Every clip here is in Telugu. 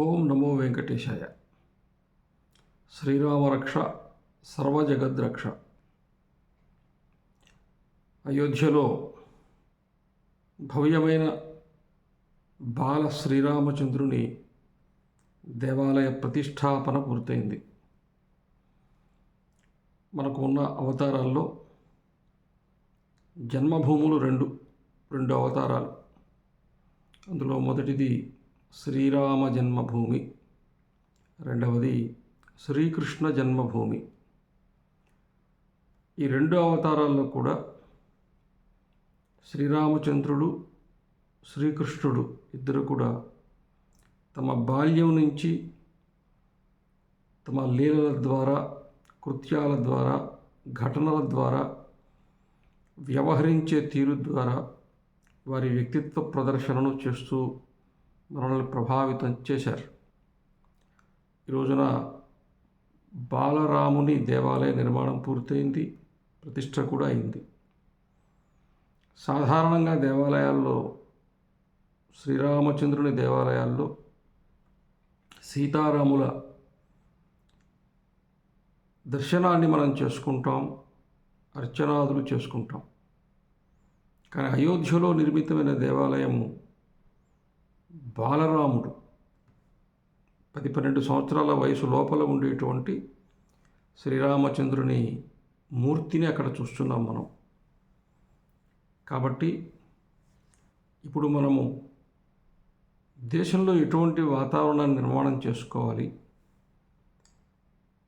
ఓం నమో వెంకటేశాయ. శ్రీరామరక్ష సర్వజగద్రక్ష. అయోధ్యలో భవ్యమైన బాల శ్రీరామచంద్రుని దేవాలయ ప్రతిష్టాపన పూర్తయింది. మనకు ఉన్న అవతారాల్లో జన్మభూములు రెండు రెండు అవతారాలు. అందులో మొదటిది శ్రీరామ జన్మభూమి. రెండవది శ్రీకృష్ణ జన్మభూమి. ఈ రెండు అవతారాల్లో కూడా శ్రీరామచంద్రుడు శ్రీకృష్ణుడు ఇద్దరు కూడా తమ బాల్యం నుంచి తమ లీలల ద్వారా కృత్యాల ద్వారా ఘటనల ద్వారా వ్యవహరించే తీరు ద్వారా వారి వ్యక్తిత్వ ప్రదర్శనను చేస్తూ మనల్ని ప్రభావితం చేశారు. ఈ రోజున బాలరాముని దేవాలయ నిర్మాణం పూర్తయింది ప్రతిష్ట కూడా అయింది. సాధారణంగా దేవాలయాల్లో శ్రీరామచంద్రుని దేవాలయాల్లో సీతారాముల దర్శనాన్ని మనం చేసుకుంటాం అర్చనాదులు చేసుకుంటాం. కానీ అయోధ్యలో నిర్మితమైన దేవాలయము బాలరాముడు. పది పన్నెండు సంవత్సరాల వయసు లోపల ఉండేటువంటి శ్రీరామచంద్రుని మూర్తిని అక్కడ చూస్తున్నాం మనం. కాబట్టి ఇప్పుడు మనము దేశంలో ఎటువంటి వాతావరణాన్ని నిర్మాణం చేసుకోవాలి?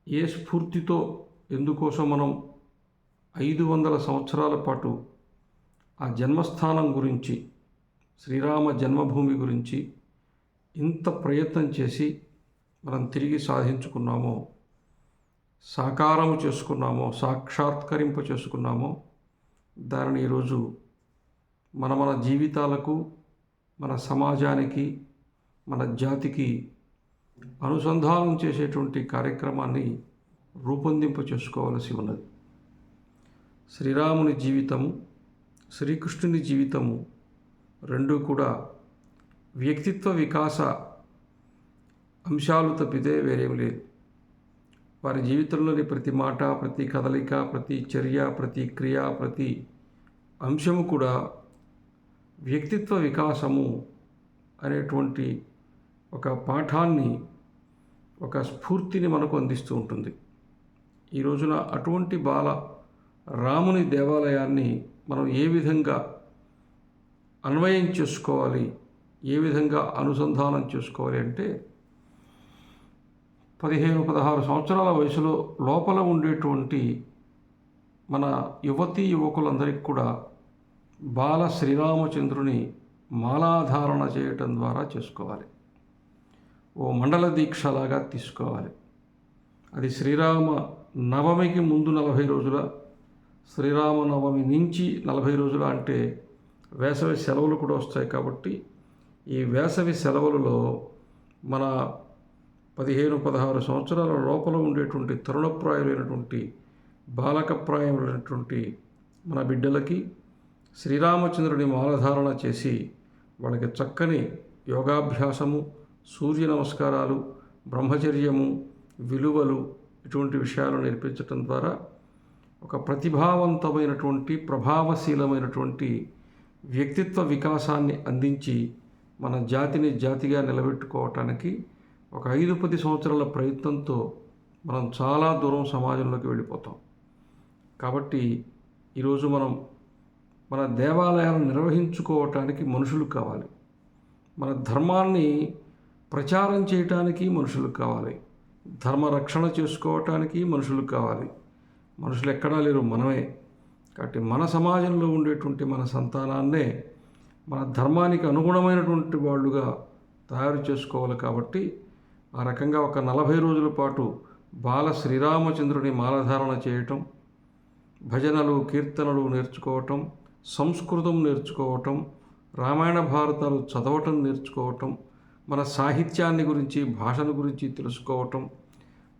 ఏ స్ఫూర్తితో ఎందుకోసం మనం ఐదు వందల సంవత్సరాల పాటు ఆ జన్మస్థానం గురించి శ్రీరామ జన్మభూమి గురించి ఇంత ప్రయత్నం చేసి మనం తిరిగి సాధించుకున్నామో సాకారము చేసుకున్నామో సాక్షాత్కరింప చేసుకున్నామో దానిని ఈరోజు మన మన జీవితాలకు మన సమాజానికి మన జాతికి అనుసంధానం చేసేటువంటి కార్యక్రమాన్ని రూపొందింప చేసుకోవలసి ఉన్నది. శ్రీరాముని జీవితము శ్రీకృష్ణుని జీవితము రెండు కూడా వ్యక్తిత్వ వికాస అంశాలు తప్పితే వేరేం లేదు. వారి జీవితంలోని ప్రతి మాట ప్రతి కదలిక ప్రతి చర్య ప్రతి క్రియ ప్రతి అంశము కూడా వ్యక్తిత్వ వికాసము అనేటువంటి ఒక పాఠాన్ని ఒక స్ఫూర్తిని మనకు అందిస్తూ ఉంటుంది. ఈ రోజున అటువంటి బాల రాముని దేవాలయాన్ని మనం ఏ విధంగా అన్వయం చేసుకోవాలి. ఏ విధంగా అనుసంధానం చేసుకోవాలి అంటే పదిహేను పదహారు సంవత్సరాల వయసులో లోపల ఉండేటువంటి మన యువతీ యువకులందరికీ కూడా బాల శ్రీరామచంద్రుని మాలాధారణ చేయటం ద్వారా చేసుకోవాలి. ఓ మండల దీక్షలాగా తీసుకోవాలి. అది శ్రీరామ నవమికి ముందు నలభై రోజుల శ్రీరామనవమి నుంచి నలభై రోజుల అంటే వేసవి సెలవులు కూడా వస్తాయి కాబట్టి ఈ వేసవి సెలవులలో మన పదిహేను పదహారు సంవత్సరాల లోపల ఉండేటువంటి తరుణప్రాయులైనటువంటి బాలకప్రాయములైనటువంటి మన బిడ్డలకి శ్రీరామచంద్రుని మాలధారణ చేసి వాళ్ళకి చక్కని యోగాభ్యాసము సూర్య నమస్కారాలు బ్రహ్మచర్యము విలువలు ఇటువంటి విషయాలు నేర్పించటం ద్వారా ఒక ప్రతిభావంతమైనటువంటి ప్రభావశీలమైనటువంటి వ్యక్తిత్వ వికాసాన్ని అందించి మన జాతిని జాతిగా నిలబెట్టుకోవటానికి ఒక ఐదు పది సంవత్సరాల ప్రయత్నంతో మనం చాలా దూరం సమాజంలోకి వెళ్ళిపోతాం. కాబట్టి ఈరోజు మనం మన దేవాలయాలను నిర్వహించుకోవటానికి మనుషులు కావాలి. మన ధర్మాన్ని ప్రచారం చేయటానికి మనుషులు కావాలి. ధర్మ రక్షణ చేసుకోవటానికి మనుషులు కావాలి. మనుషులు ఎక్కడా లేరు మనమే. కాబట్టి మన సమాజంలో ఉండేటువంటి మన సంతానాన్నే మన ధర్మానికి అనుగుణమైనటువంటి వాళ్ళుగా తయారు చేసుకోవాలి కాబట్టి ఆ రకంగా ఒక నలభై రోజుల పాటు బాల శ్రీరామచంద్రుని మాలధారణ చేయటం భజనలు కీర్తనలు నేర్చుకోవటం సంస్కృతం నేర్చుకోవటం రామాయణ భారతాలు చదవటం నేర్చుకోవటం మన సాహిత్యాన్ని గురించి భాషను గురించి తెలుసుకోవటం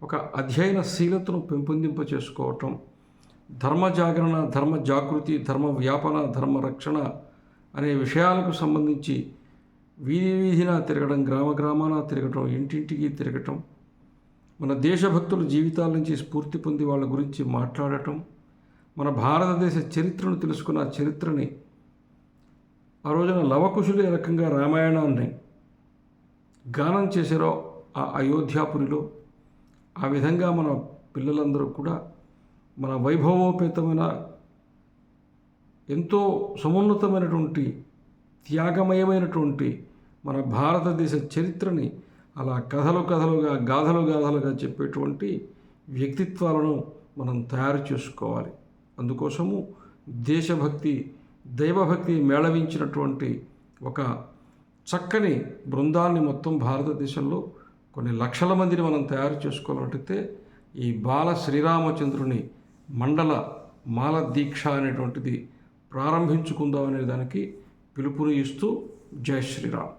ఒక అధ్యయనశీలతను పెంపొందింప చేసుకోవటం ధర్మ జాగరణ ధర్మ జాగృతి ధర్మ వ్యాపన ధర్మ రక్షణ అనే విషయాలకు సంబంధించి వీధి వీధిన తిరగడం గ్రామ గ్రామాన తిరగటం ఇంటింటికి తిరగటం మన దేశభక్తుల జీవితాల నుంచి స్ఫూర్తి పొంది వాళ్ళ గురించి మాట్లాడటం మన భారతదేశ చరిత్రను తెలుసుకున్న చరిత్రని ఆ రోజున లవకుశులు ఏ రకంగా రామాయణాన్ని గానం చేశారో ఆ అయోధ్యాపురిలో ఆ విధంగా మన పిల్లలందరూ కూడా మన వైభవోపేతమైన ఎంతో సమున్నతమైనటువంటి త్యాగమయమైనటువంటి మన భారతదేశ చరిత్రని అలా కథలు కథలుగా గాథలు గాథలుగా చెప్పేటువంటి వ్యక్తిత్వాలను మనం తయారు చేసుకోవాలి. అందుకోసము దేశభక్తి దైవభక్తి మేళవించినటువంటి ఒక చక్కని బృందాన్ని మొత్తం భారతదేశంలో కొన్ని లక్షల మందిని మనం తయారు చేసుకోవాలంటే ఈ బాల శ్రీరామచంద్రుని మండల మాల దీక్ష అనేటువంటిది ప్రారంభించుకుందాం అనే దానికి పిలుపుని ఇస్తూ జై శ్రీరామ్.